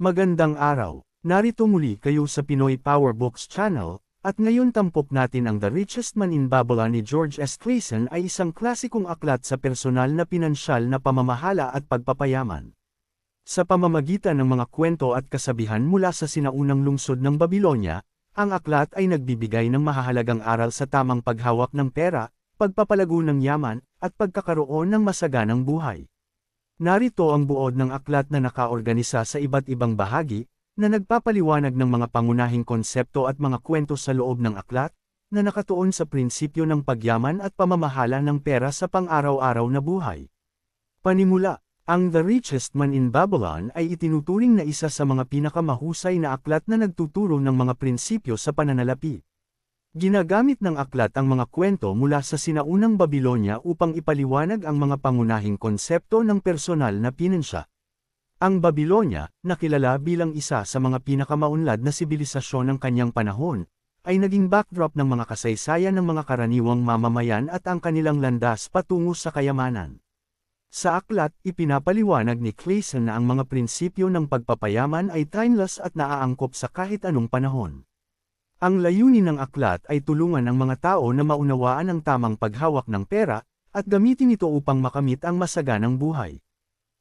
Magandang araw. Narito muli kayo sa Pinoy Power Books Channel, at ngayon tampok natin ang The Richest Man in Babylon ni George S. Clason ay isang klasikong aklat sa personal na pinansyal na pamamahala at pagpapayaman. Sa pamamagitan ng mga kwento at kasabihan mula sa sinaunang lungsod ng Babylonia, ang aklat ay nagbibigay ng mahahalagang aral sa tamang paghawak ng pera, pagpapalago ng yaman, at pagkakaroon ng masaganang buhay. Narito ang buod ng aklat na nakaorganisa sa iba't ibang bahagi, na nagpapaliwanag ng mga pangunahing konsepto at mga kwento sa loob ng aklat, na nakatuon sa prinsipyo ng pagyaman at pamamahala ng pera sa pang-araw-araw na buhay. Panimula, ang The Richest Man in Babylon ay itinuturing na isa sa mga pinakamahusay na aklat na nagtuturo ng mga prinsipyo sa pananalapi. Ginagamit ng aklat ang mga kwento mula sa sinaunang Babylonia upang ipaliwanag ang mga pangunahing konsepto ng personal na pinansya. Ang Babylonia, nakilala bilang isa sa mga pinakamaunlad na sibilisasyon ng kanyang panahon, ay naging backdrop ng mga kasaysayan ng mga karaniwang mamamayan at ang kanilang landas patungo sa kayamanan. Sa aklat, ipinapaliwanag ni Clayson na ang mga prinsipyo ng pagpapayaman ay timeless at naaangkop sa kahit anong panahon. Ang layunin ng aklat ay tulungan ang mga tao na maunawaan ang tamang paghawak ng pera, at gamitin ito upang makamit ang masaganang buhay.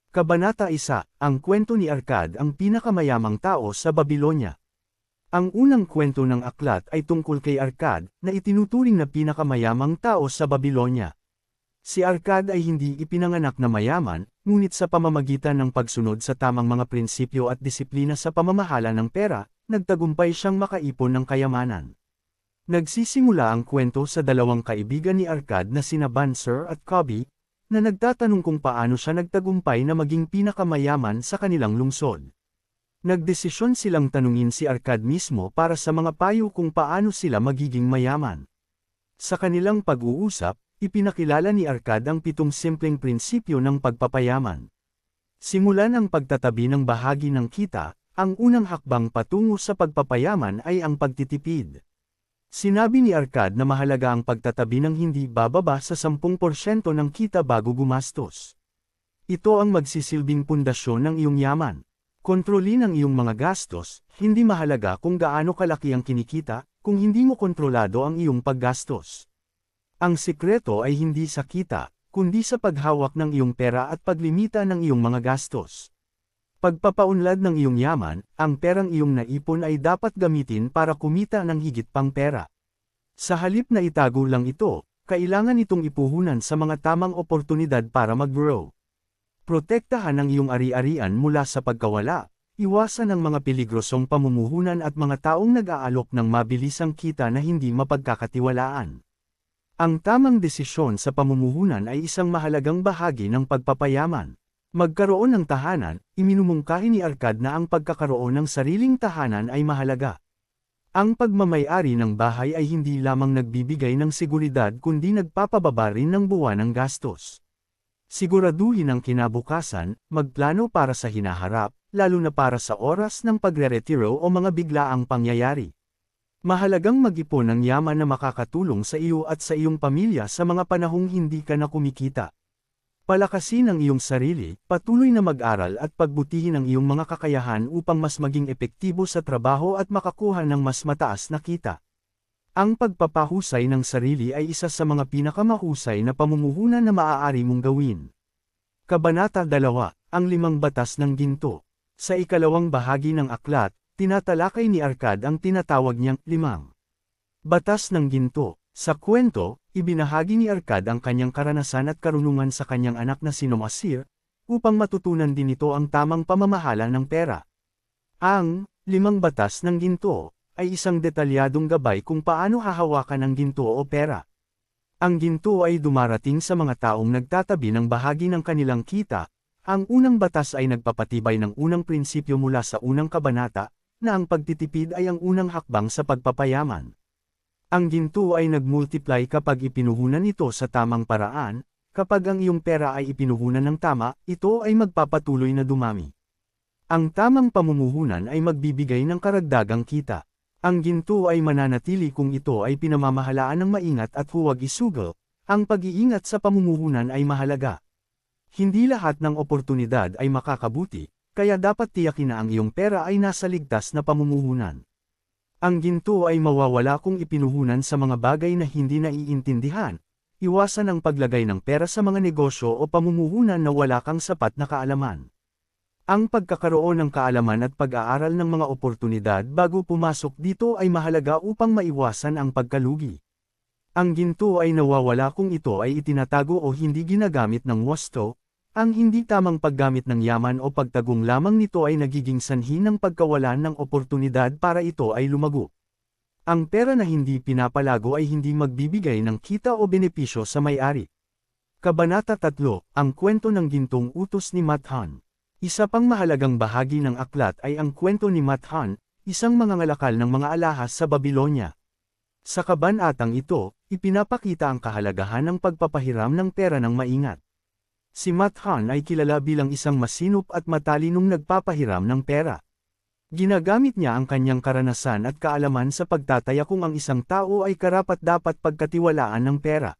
Kabanata 1, ang kwento ni Arkad ang pinakamayamang tao sa Babylonia. Ang unang kwento ng aklat ay tungkol kay Arkad, na itinuturing na pinakamayamang tao sa Babylonia. Si Arkad ay hindi ipinanganak na mayaman, ngunit sa pamamagitan ng pagsunod sa tamang mga prinsipyo at disiplina sa pamamahala ng pera, nagtagumpay siyang makaipon ng kayamanan. Nagsisimula ang kwento sa dalawang kaibigan ni Arkad na sina Banser at Cobby, na nagtatanong kung paano siya nagtagumpay na maging pinakamayaman sa kanilang lungsod. Nagdesisyon silang tanungin si Arkad mismo para sa mga payo kung paano sila magiging mayaman. Sa kanilang pag-uusap, ipinakilala ni Arkad ang pitong simpleng prinsipyo ng pagpapayaman. Simulan ang pagtatabi ng bahagi ng kita, ang unang hakbang patungo sa pagpapayaman ay ang pagtitipid. Sinabi ni Arkad na mahalaga ang pagtatabi ng hindi bababa sa 10% ng kita bago gumastos. Ito ang magsisilbing pundasyon ng iyong yaman. Kontrolin ang iyong mga gastos, hindi mahalaga kung gaano kalaki ang kinikita, kung hindi mo kontrolado ang iyong paggastos. Ang sikreto ay hindi sa kita, kundi sa paghawak ng iyong pera at paglimita ng iyong mga gastos. Pagpapaunlad ng iyong yaman, ang perang iyong naipon ay dapat gamitin para kumita ng higit pang pera. Sa halip na itago lang ito, kailangan itong ipuhunan sa mga tamang oportunidad para mag-grow. Protektahan ang iyong ari-arian mula sa pagkawala, iwasan ang mga peligrosong pamumuhunan at mga taong nag-aalok ng mabilisang kita na hindi mapagkakatiwalaan. Ang tamang desisyon sa pamumuhunan ay isang mahalagang bahagi ng pagpapayaman. Magkaroon ng tahanan, iminumungkahi ni Arkad na ang pagkakaroon ng sariling tahanan ay mahalaga. Ang pagmamayari ng bahay ay hindi lamang nagbibigay ng seguridad kundi nagpapababa rin ng buwan ng gastos. Siguraduhin ang kinabukasan, magplano para sa hinaharap, lalo na para sa oras ng pagre-retiro o mga biglaang pangyayari. Mahalagang mag-ipon ng yaman na makakatulong sa iyo at sa iyong pamilya sa mga panahong hindi ka na kumikita. Palakasin ang iyong sarili, patuloy na mag-aral at pagbutihin ang iyong mga kakayahan upang mas maging epektibo sa trabaho at makakuha ng mas mataas na kita. Ang pagpapahusay ng sarili ay isa sa mga pinakamahusay na pamumuhunan na maaari mong gawin. Kabanata 2, ang limang batas ng ginto. Sa ikalawang bahagi ng aklat, tinatalakay ni Arkad ang tinatawag niyang limang batas ng ginto. Sa kwento, Ibinahagi ni Arkad ang kanyang karanasan at karunungan sa kanyang anak na si Nomasir, upang matutunan din ito ang tamang pamamahala ng pera. Ang limang batas ng ginto ay isang detalyadong gabay kung paano hahawakan ang ginto o pera. Ang ginto ay dumarating sa mga taong nagtatabi ng bahagi ng kanilang kita, ang unang batas ay nagpapatibay ng unang prinsipyo mula sa unang kabanata, na ang pagtitipid ay ang unang hakbang sa pagpapayaman. Ang ginto ay nagmultiply kapag ipinuhunan ito sa tamang paraan, kapag ang iyong pera ay ipinuhunan ng tama, ito ay magpapatuloy na dumami. Ang tamang pamumuhunan ay magbibigay ng karagdagang kita. Ang ginto ay mananatili kung ito ay pinamamahalaan ng maingat at huwag isugal, ang pag-iingat sa pamumuhunan ay mahalaga. Hindi lahat ng oportunidad ay makakabuti, kaya dapat tiyakin na ang iyong pera ay nasa ligtas na pamumuhunan. Ang ginto ay mawawala kung ipinuhunan sa mga bagay na hindi naiintindihan, iwasan ang paglagay ng pera sa mga negosyo o pamumuhunan na wala kang sapat na kaalaman. Ang pagkakaroon ng kaalaman at pag-aaral ng mga oportunidad bago pumasok dito ay mahalaga upang maiwasan ang pagkalugi. Ang ginto ay nawawala kung ito ay itinatago o hindi ginagamit ng wasto, ang hindi tamang paggamit ng yaman o pagtagong lamang nito ay nagiging sanhi ng pagkawalan ng oportunidad para ito ay lumago. Ang pera na hindi pinapalago ay hindi magbibigay ng kita o benepisyo sa may-ari. Kabanata 3, Ang kwento ng gintong utos ni Mathan. Isa pang mahalagang bahagi ng aklat ay ang kwento ni Mathan, isang mangangalakal ng mga alahas sa Babylonia. Sa kabanatang ito, ipinapakita ang kahalagahan ng pagpapahiram ng pera ng maingat. Si Mathan ay kilala bilang isang masinop at matalinong nagpapahiram ng pera. Ginagamit niya ang kanyang karanasan at kaalaman sa pagtataya kung ang isang tao ay karapat-dapat pagkatiwalaan ng pera.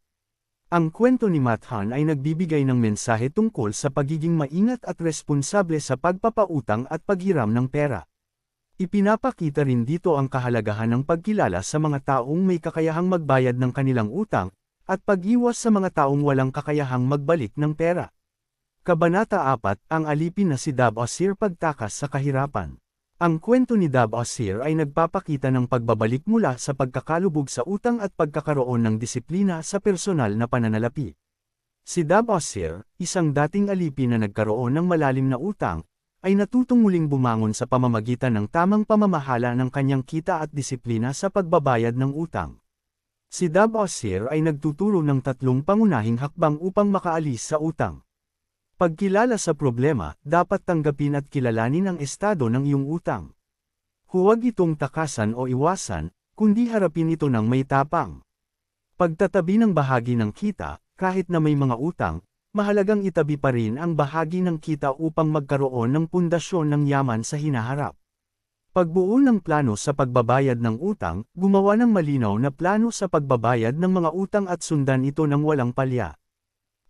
Ang kwento ni Mathan ay nagbibigay ng mensahe tungkol sa pagiging maingat at responsable sa pagpapautang at paghiram ng pera. Ipinapakita rin dito ang kahalagahan ng pagkilala sa mga taong may kakayahang magbayad ng kanilang utang, at pag-iwas sa mga taong walang kakayahang magbalik ng pera. Kabanata 4, ang alipin na si Dab Asir pagtakas sa kahirapan. Ang kwento ni Dab Asir ay nagpapakita ng pagbabalik mula sa pagkakalubog sa utang at pagkakaroon ng disiplina sa personal na pananalapi. Si Dab Asir, isang dating alipin na nagkaroon ng malalim na utang, ay natutong muling bumangon sa pamamagitan ng tamang pamamahala ng kanyang kita at disiplina sa pagbabayad ng utang. Si Dab Asir ay nagtuturo ng tatlong pangunahing hakbang upang makaalis sa utang. Pagkilala sa problema, dapat tanggapin at kilalanin ang estado ng iyong utang. Huwag itong takasan o iwasan, kundi harapin ito ng may tapang. Pagtatabi ng bahagi ng kita, kahit na may mga utang, mahalagang itabi pa rin ang bahagi ng kita upang magkaroon ng pundasyon ng yaman sa hinaharap. Pagbuo ng plano sa pagbabayad ng utang, gumawa ng malinaw na plano sa pagbabayad ng mga utang at sundan ito ng walang palya.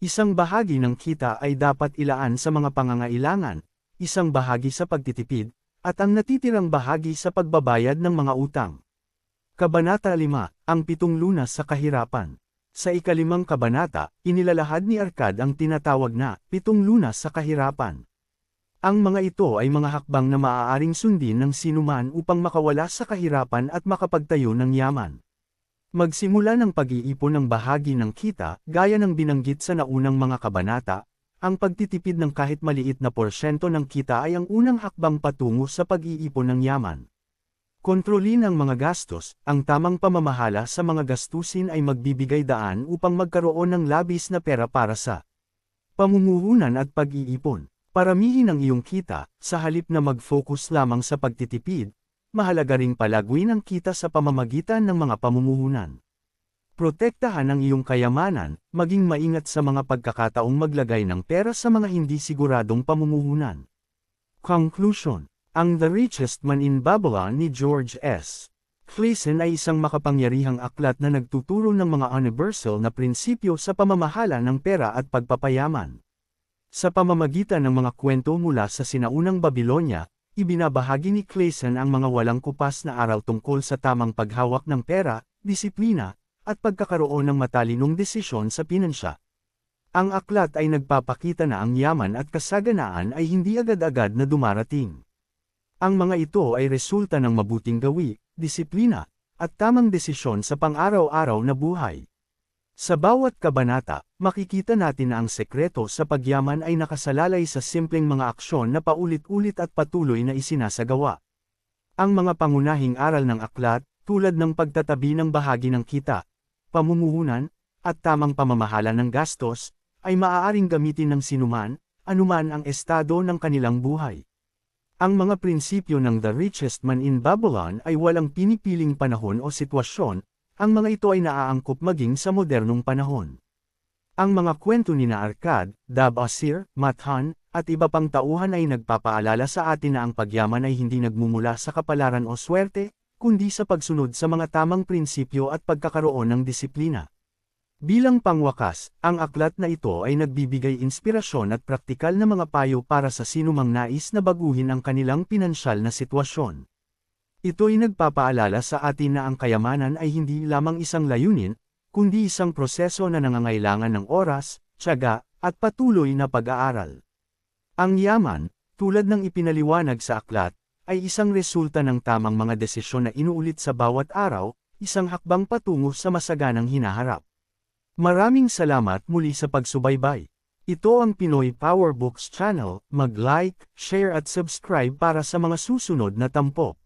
Isang bahagi ng kita ay dapat ilaan sa mga pangangailangan, isang bahagi sa pagtitipid, at ang natitirang bahagi sa pagbabayad ng mga utang. Kabanata 5, ang pitong lunas sa kahirapan. Sa ikalimang kabanata, inilalahad ni Arkad ang tinatawag na pitong lunas sa kahirapan. Ang mga ito ay mga hakbang na maaaring sundin ng sinuman upang makawala sa kahirapan at makapagtayo ng yaman. Magsimula ng pag-iipon ng bahagi ng kita, gaya ng binanggit sa naunang mga kabanata, ang pagtitipid ng kahit maliit na porsyento ng kita ay ang unang hakbang patungo sa pag-iipon ng yaman. Kontrolin ang mga gastos, ang tamang pamamahala sa mga gastusin ay magbibigay daan upang magkaroon ng labis na pera para sa pamumuhunan at pag-iipon. Paramihin ang iyong kita, sa halip na mag-focus lamang sa pagtitipid, mahalaga ring palaguin ang kita sa pamamagitan ng mga pamumuhunan. Protektahan ang iyong kayamanan, maging maingat sa mga pagkakataong maglagay ng pera sa mga hindi siguradong pamumuhunan. Conclusion Ang The Richest Man in Babylon ni George S. Clayson ay isang makapangyarihang aklat na nagtuturo ng mga universal na prinsipyo sa pamamahala ng pera at pagpapayaman. Sa pamamagitan ng mga kwento mula sa sinaunang Babylonia, Ibinabahagi ni Clayson ang mga walang kupas na aral tungkol sa tamang paghawak ng pera, disiplina, at pagkakaroon ng matalinong desisyon sa pinansya. Ang aklat ay nagpapakita na ang yaman at kasaganaan ay hindi agad-agad na dumarating. Ang mga ito ay resulta ng mabuting gawi, disiplina, at tamang desisyon sa pang-araw-araw na buhay. Sa bawat kabanata, makikita natin na ang sekreto sa pagyaman ay nakasalalay sa simpleng mga aksyon na paulit-ulit at patuloy na isinasagawa. Ang mga pangunahing aral ng aklat, tulad ng pagtatabi ng bahagi ng kita, pamumuhunan, at tamang pamamahala ng gastos, ay maaaring gamitin ng sinuman, anuman ang estado ng kanilang buhay. Ang mga prinsipyo ng The Richest Man in Babylon ay walang pinipiling panahon o sitwasyon, ang mga ito ay naaangkop maging sa modernong panahon. Ang mga kwento ni na Arkad, Dab Asir, Mathan, at iba pang tauhan ay nagpapaalala sa atin na ang pagyaman ay hindi nagmumula sa kapalaran o swerte, kundi sa pagsunod sa mga tamang prinsipyo at pagkakaroon ng disiplina. Bilang pangwakas, ang aklat na ito ay nagbibigay inspirasyon at praktikal na mga payo para sa sinumang nais na baguhin ang kanilang pinansyal na sitwasyon. Ito'y nagpapaalala sa atin na ang kayamanan ay hindi lamang isang layunin, kundi isang proseso na nangangailangan ng oras, tiyaga, at patuloy na pag-aaral. Ang yaman, tulad ng ipinaliwanag sa aklat, ay isang resulta ng tamang mga desisyon na inuulit sa bawat araw, isang hakbang patungo sa masaganang hinaharap. Maraming salamat muli sa pagsubaybay. Ito ang Pinoy Power Books Channel, mag-like, share at subscribe para sa mga susunod na tampok.